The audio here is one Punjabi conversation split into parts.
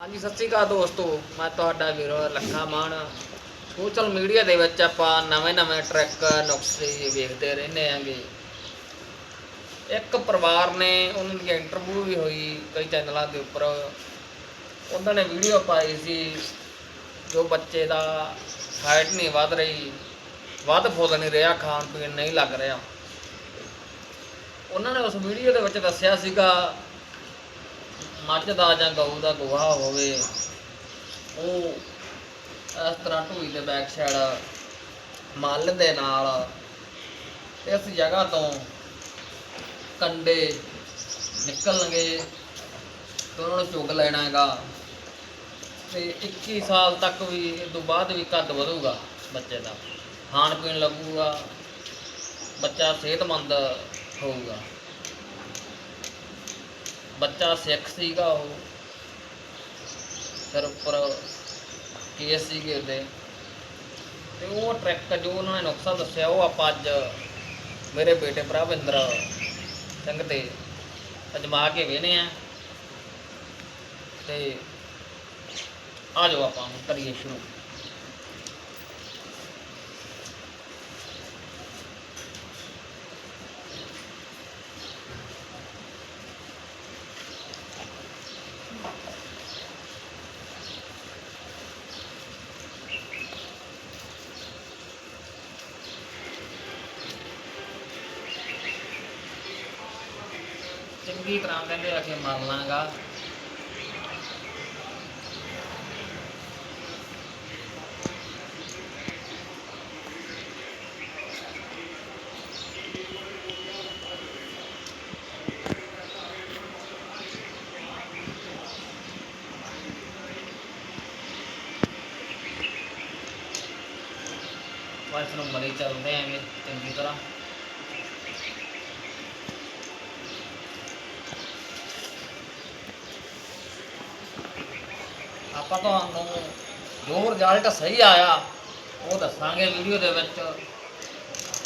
ਹਾਂਜੀ, ਸਤਿ ਸ਼੍ਰੀ ਅਕਾਲ ਦੋਸਤੋ। ਮੈਂ ਤੁਹਾਡਾ ਵੀਰੋ ਲੱਖਾ ਮਾਨ। ਸੋਸ਼ਲ ਮੀਡੀਆ ਦੇ ਵਿੱਚ ਆਪਾਂ ਨਵੇਂ-ਨਵੇਂ ਟਰੈਕ ਨੁਕਸੇ ਵੇਖਦੇ ਰਹਿੰਦੇ ਆਂਗੇ। ਇੱਕ ਪਰਿਵਾਰ ਨੇ ਉਹਨਾਂ ਦੀ ਇੰਟਰਵਿਊ ਵੀ ਹੋਈ ਕਈ ਚੈਨਲਾਂ ਦੇ ਉੱਪਰ। ਉਹਨਾਂ ਨੇ ਵੀਡੀਓ ਪਾਈ ਸੀ ਜੋ ਬੱਚੇ ਦਾ ਹਾਈਟ ਨਹੀਂ ਵੱਧ ਰਹੀ, ਵੱਧ ਫੁੱਲ ਨਹੀਂ ਰਿਹਾ, ਖਾਣ ਪੀਣ ਨਹੀਂ ਲੱਗ ਰਿਹਾ। ਉਹਨਾਂ ਨੇ ਉਸ ਵੀਡੀਓ ਦੇ ਵਿੱਚ ਦੱਸਿਆ ਸੀਗਾ ਮੱਝ ਦਾ ਜਾਂ ਗਊ ਦਾ ਗੋਹਾ ਹੋਵੇ, ਉਹ ਇਸ ਤਰ੍ਹਾਂ ਢੂਈ ਦੇ ਬੈਕ ਸਾਈਡ ਮੱਲ ਦੇ ਨਾਲ ਇਸ ਜਗ੍ਹਾ ਤੋਂ ਕੰਡੇ ਨਿਕਲਣਗੇ ਤੇ ਉਹਨਾਂ ਨੂੰ ਚੁਗ ਲੈਣਾ ਹੈਗਾ ਤੇ 21 ਸਾਲ ਤੱਕ ਵੀ, ਇਹ ਤੋਂ ਬਾਅਦ ਵੀ ਕੱਦ ਵਧੂਗਾ ਬੱਚੇ ਦਾ। ਖਾਣ ਪੀਣ ਲੱਗੂਗਾ, ਬੱਚਾ ਸਿਹਤਮੰਦ ਹੋਊਗਾ। ਬੱਚਾ ਸਿੱਖ ਸੀਗਾ ਉਹ। ਸਿਰ ਉੱਪਰ ਕੇਸ ਸੀਗੇ ਉਹਦੇ। ਤੇ ਉਹ ਟਰੈਕਟਰ ਜੋ ਉਹਨਾਂ ਨੇ ਨੁਕਸਾ ਦੱਸਿਆ, ਉਹ ਆਪਾਂ ਅੱਜ ਮੇਰੇ ਬੇਟੇ ਪ੍ਰਭਿੰਦਰ ਸਿੰਘ ਤੇ ਅਜਮਾ ਕੇ ਵੇਨੇ ਆ। ਤੇ ਆ ਜਾਓ ਆਪਾਂ, ਹੁਣ ਕਰੀਏ ਸ਼ੁਰੂ। ਚੰਗੀ ਤਰ੍ਹਾਂ ਕਹਿੰਦੇ ਆ ਕਿ ਮਰ ਲਾਂਗਾ। ਬਸ ਨੂੰ ਮਰੇ ਚੱਲਦੇ ਆਂਗੇ ਚੰਗੀ ਤਰ੍ਹਾਂ। ਆਪਾਂ ਤੁਹਾਨੂੰ ਜੋ ਰਿਜ਼ਲਟ ਸਹੀ ਆਇਆ, ਉਹ ਦੱਸਾਂਗੇ ਵੀਡੀਓ ਦੇ ਵਿੱਚ।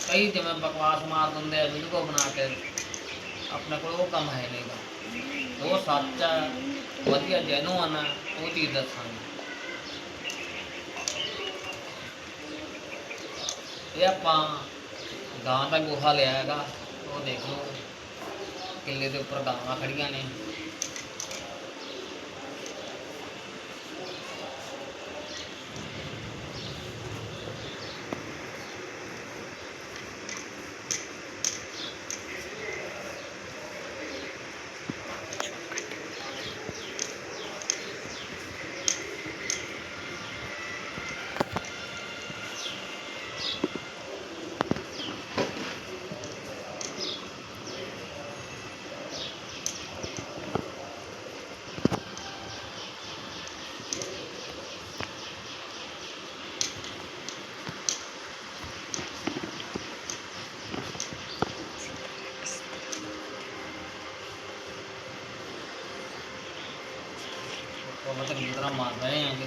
ਕਈ ਜਿਵੇਂ ਬਕਵਾਸ ਮਾਰ ਦਿੰਦੇ ਆ ਵੀਡੀਓ ਬਣਾ ਕੇ। ਆਪਣੇ ਕੋਲ ਉਹ ਕੰਮ ਹੈ ਨਹੀਂਗਾ ਜੋ ਸੱਚ ਹੈ ਵਧੀਆ ਜੈਨੂਅਨ ਹੈ ਉਹ ਚੀਜ਼ ਦੱਸਾਂਗੇ। ਇਹ ਆਪਾਂ ਗਾਂ ਦਾ ਗੋਹਾ ਲਿਆ ਹੈਗਾ ਉਹ ਦੇਖ ਲਓ। ਕਿੱਲੇ ਦੇ ਉੱਪਰ ਗਾਵਾਂ ਖੜੀਆਂ ਨੇ। ਉਹ ਮਤਲਬ ਚੰਗੀ ਤਰ੍ਹਾਂ ਮਾਰ ਰਹੇ ਆਂਗੇ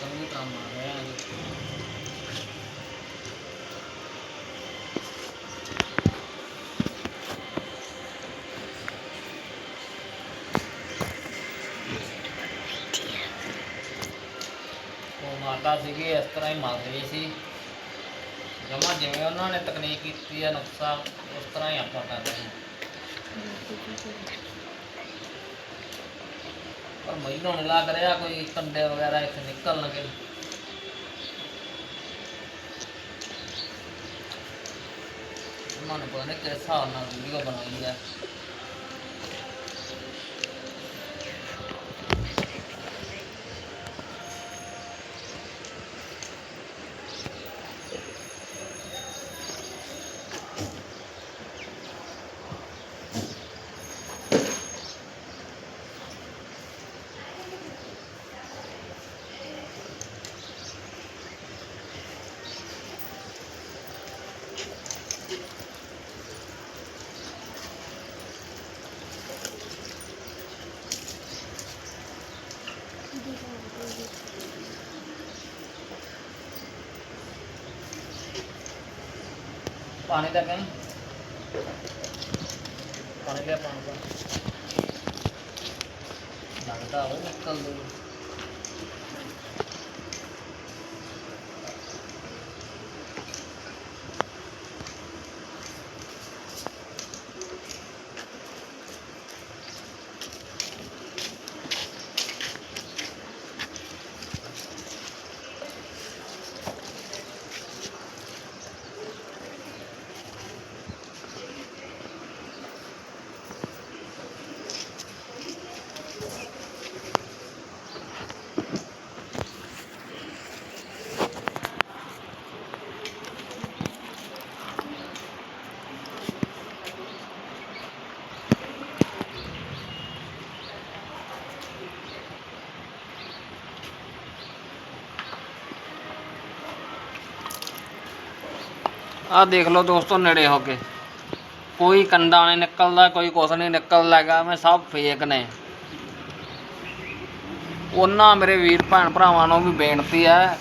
ਚੰਗੀ ਤਰ੍ਹਾਂ ਮਾਰ ਰਹੇ ਆਂਗੇ ਉਹ ਮਾਤਾ ਸੀਗੇ ਇਸ ਤਰ੍ਹਾਂ ਹੀ ਮਾਰਦੇ ਸੀ ਜਮਾ ਜਿਵੇਂ ਉਹਨਾਂ ਨੇ ਤਕਨੀਕ ਕੀਤੀ ਹੈ ਨੁਕਸਾ ਉਸ ਤਰ੍ਹਾਂ ਹੀ ਆਪਾਂ ਕਰ ਹਾਂ। ਪਰ ਮੈਨੂੰ ਨਹੀਂ ਲੱਗ ਰਿਹਾ ਕੋਈ ਕੰਡੇ ਵਗੈਰਾ ਇੱਥੇ ਨਿਕਲਣਗੇ। ਉਹਨਾਂ ਨੇ ਪਤਾ ਨਹੀਂ ਕਿਸ ਹਿਸਾਬ ਨਾਲ ਵੀਡੀਓ ਬਣਾਈ ਹੈ ਪਾਣੀ ਦਾ ਕਹੀਂ ਪਾਣੀ ਲਿਆ ਪਾਣੀ ਦਾ ਲੱਗਦਾ ਉਹ ਨਿਕਲ ਦੂ ਆਹ ਦੇਖ ਲਓ ਦੋਸਤੋ ਨੇੜੇ ਹੋ ਕੇ। ਕੋਈ ਕੰਡਾ ਨਹੀਂ ਨਿਕਲਦਾ, ਕੋਈ ਕੁਛ ਨਹੀਂ ਨਿਕਲਦਾ ਹੈਗਾ ਮੈਂ ਸਭ ਫੇਕ ਨੇ। ਉਹਨਾਂ ਮੇਰੇ ਵੀਰ ਭੈਣ ਭਰਾਵਾਂ ਨੂੰ ਵੀ ਬੇਨਤੀ ਹੈ,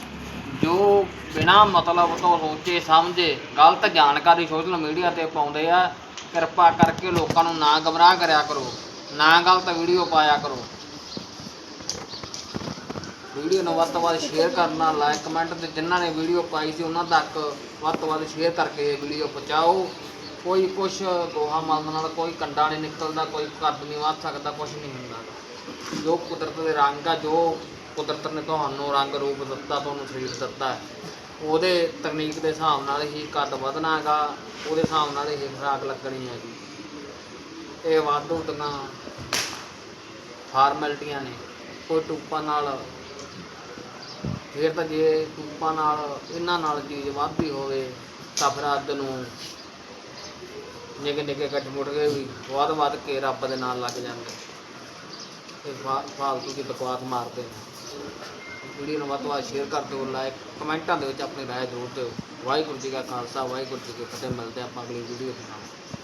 ਜੋ ਬਿਨਾ ਮਤਲਬ ਤੋਂ ਸੋਚੇ, ਸਮਝੇ, ਗਲਤ ਜਾਣਕਾਰੀ ਸੋਸ਼ਲ ਮੀਡੀਆ ਤੇ ਪਾਉਂਦੇ ਆ, ਕਿਰਪਾ ਕਰਕੇ ਲੋਕਾਂ ਨੂੰ ਨਾ ਗਮਰਾਹ ਕਰਿਆ ਕਰੋ, ਨਾ ਗਲਤ ਵੀਡੀਓ ਪਾਇਆ ਕਰੋ। ਵੀਡੀਓ ਨੂੰ ਵੱਧ ਤੋਂ ਵੱਧ ਸ਼ੇਅਰ ਕਰਨਾ ਲਾਈਕ ਕਮੈਂਟ ਤੇ ਜਿਨ੍ਹਾਂ ਨੇ ਵੀਡੀਓ ਪਾਈ ਸੀ, ਉਹਨਾਂ ਤੱਕ ਵੱਧ ਤੋਂ ਵੱਧ ਸ਼ੇਅਰ ਕਰਕੇ ਇਹ ਵੀਡੀਓ ਪਹੁੰਚਾਓ ਕੋਈ ਕੁਛ ਦੋਹਾ ਮਲਦ ਨਾਲ ਕੋਈ ਕੰਡਾ ਨਹੀਂ ਨਿਕਲਦਾ, ਕੋਈ ਕੱਦ ਨਹੀਂ ਵੱਧ ਸਕਦਾ, ਕੁਛ ਨਹੀਂ ਹੁੰਦਾ। ਜੋ ਕੁਦਰਤ ਦੇ ਰੰਗ ਆ, ਜੋ ਕੁਦਰਤ ਨੇ ਤੁਹਾਨੂੰ ਰੰਗ ਰੂਪ ਦਿੱਤਾ, ਤੁਹਾਨੂੰ ਸਰੀਰ ਦਿੱਤਾ ਉਹਦੇ ਤਕਨੀਕ ਦੇ ਹਿਸਾਬ ਨਾਲ ਹੀ ਕੱਦ ਵਧਣਾ ਹੈਗਾ, ਉਹਦੇ ਹਿਸਾਬ ਨਾਲ ਹੀ ਖੁਰਾਕ ਲੱਗਣੀ ਹੈਗੀ। ਇਹ ਵਾਧੂ ਦੀਆਂ ਫਾਰਮੈਲਟੀਆਂ ਨੇ। ਕੋਈ ਟੂਪਾਂ ਨਾਲ ਫਿਰ ਤਾਂ ਜੇ ਟੂਪਾਂ ਨਾਲ, ਇਹਨਾਂ ਨਾਲ ਚੀਜ਼ ਵੱਧਦੀ ਹੋਵੇ, ਤਾਂ ਫਿਰ ਅੱਧ ਨੂੰ ਨਿੱਕੇ ਨਿੱਕੇ ਗੱਠ ਮੁੱਟ ਕੇ ਵੀ ਵੱਧ ਵੱਧ ਕੇ ਰੱਬ ਦੇ ਨਾਲ ਲੱਗ ਜਾਂਦੇ। ਤੇ ਫਾ- ਫਾਲਤੂ ਦੀ ਬਕਵਾਸ ਮਾਰਦੇ ਨੇ। ਵੀਡੀਓ ਨੂੰ ਵੱਧ ਤੋਂ ਵੱਧ ਸ਼ੇਅਰ ਕਰ ਦਿਓ ਲਾਈਕ ਕਮੈਂਟਾਂ ਦੇ ਵਿੱਚ ਆਪਣੀ ਰਾਏ ਜ਼ਰੂਰ ਦਿਓ। ਵਾਹਿਗੁਰੂ ਜੀ ਕਾ ਖਾਲਸਾ, ਵਾਹਿਗੁਰੂ ਜੀ ਕੀ ਫਤਿਹ। ਮਿਲਦੇ ਆਪਾਂ ਅਗਲੀ ਵੀਡੀਓ ਦੇ ਨਾਲ।